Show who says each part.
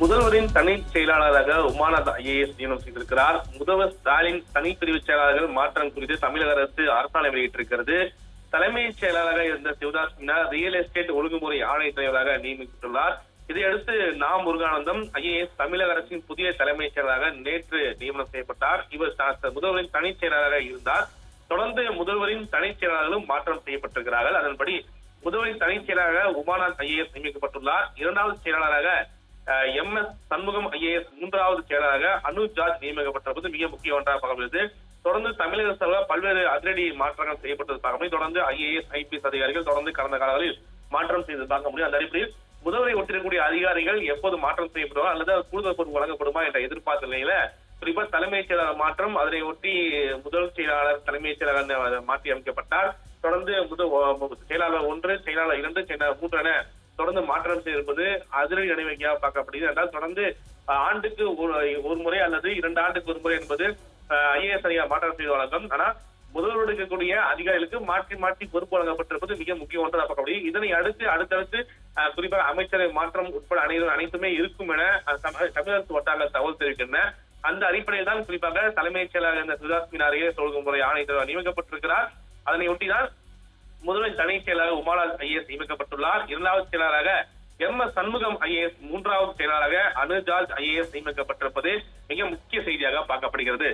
Speaker 1: முதல்வரின் தனி செயலாளராக உமாநாத் ஐஏஎஸ் நியமனம் செய்திருக்கிறார். முதல்வர் ஸ்டாலின் தனிப்பிரிவு செயலாளர்கள் மாற்றம் குறித்து தமிழக அரசு அரசாணை வெளியிட்டிருக்கிறது. தலைமைச் செயலாளராக இருந்த சிவதாஸ் மீனா ரியல் எஸ்டேட் ஒழுங்குமுறை ஆணைய தலைவராக நியமிக்கப்பட்டுள்ளார். இதையடுத்து நா. முருகானந்தம் ஐஏஎஸ் தமிழக அரசின் புதிய தலைமைச் செயலராக நேற்று நியமனம் செய்யப்பட்டார். இவர் முதல்வரின் தனிச் செயலாளராக இருந்தார். தொடர்ந்து முதல்வரின் தனிச் செயலாளர்களும் மாற்றம் செய்யப்பட்டிருக்கிறார்கள். அதன்படி முதல்வரின் தனிச் செயலாளராக உமாநாத் ஐஏஎஸ் நியமிக்கப்பட்டுள்ளார். இரண்டாவது செயலாளராக எம் எஸ் சண்முகம் ஐஏஎஸ் மூன்றாவது செயலராக அனுஜ் ஜார்ஜ் நியமிக்கப்பட்டிருப்பது மிக முக்கிய ஒன்றாக பார்க்கப்படுகிறது. தொடர்ந்து தமிழக அரசால் பல்வேறு அதிரடி மாற்றங்கள் செய்யப்பட்டது பார்க்க தொடர்ந்து ஐஏஎஸ் ஐபிஎஸ் அதிகாரிகள் தொடர்ந்து கடந்த காலங்களில் மாற்றம் செய்து பார்க்க முடியும். அந்த அடிப்படையில் முதல்வரை ஒட்டிருக்கக்கூடிய அதிகாரிகள் எப்போது மாற்றம் செய்யப்படுவா அல்லது கூடுதல் பொறுப்பு வழங்கப்படுமா என்ற எதிர்பார்த்த நிலையில குறிப்பா தலைமைச் செயலாளர் மாற்றம் அதனை ஒட்டி முதல் செயலாளர் தலைமைச் செயலாளர் மாற்றி அமைக்கப்பட்டார். தொடர்ந்து முதல் செயலாளர் ஒன்று செயலாளர் இரண்டு செயலாளர் மூன்று என தொடர்ந்து மாற்றம் செய்திருப்பது அதிரடி நடவடிக்கையாக பார்க்கப்படுகிறது. என்றால் தொடர்ந்து ஆண்டுக்கு ஒரு ஒரு முறை அல்லது இரண்டு ஆண்டுக்கு ஒரு முறை என்பது ஐஏஎஸ் அதிகாரி மாற்றம் செய்த வழக்கம். ஆனா முதல்வர் இருக்கக்கூடிய அதிகாரிகளுக்கு மாற்றி மாற்றி பொறுப்பு வழங்கப்பட்டிருப்பது மிக முக்கியம் ஒன்றாக பார்க்கப்படுகிறது. இதனை அடுத்து அடுத்தடுத்து அஹ், குறிப்பாக அமைச்சரை மாற்றம் உட்பட அனைவரும் அனைத்துமே இருக்கும் என தமிழக அரசு வட்டாரங்கள் தகவல் தெரிவிக்கின்றன. அந்த அடிப்படையில் தான் குறிப்பாக தலைமைச் செயலாளர் இந்த சிவதாஸ் மீனாரியே முறை ஆணையர் நியமிக்கப்பட்டிருக்கிறார். அதனை ஒட்டிதான் முதல்வர் தனி செயலாளர் உமாலால் ஐஏஎஸ் நியமிக்கப்பட்டுள்ளார். இரண்டாவது செயலாளராக எம் எஸ் சண்முகம் ஐஏஎஸ் மூன்றாவது செயலாளராக அனு ஜார்ஜ் ஐஏஎஸ் நியமிக்கப்பட்டிருப்பது மிக முக்கிய செய்தியாக பார்க்கப்படுகிறது.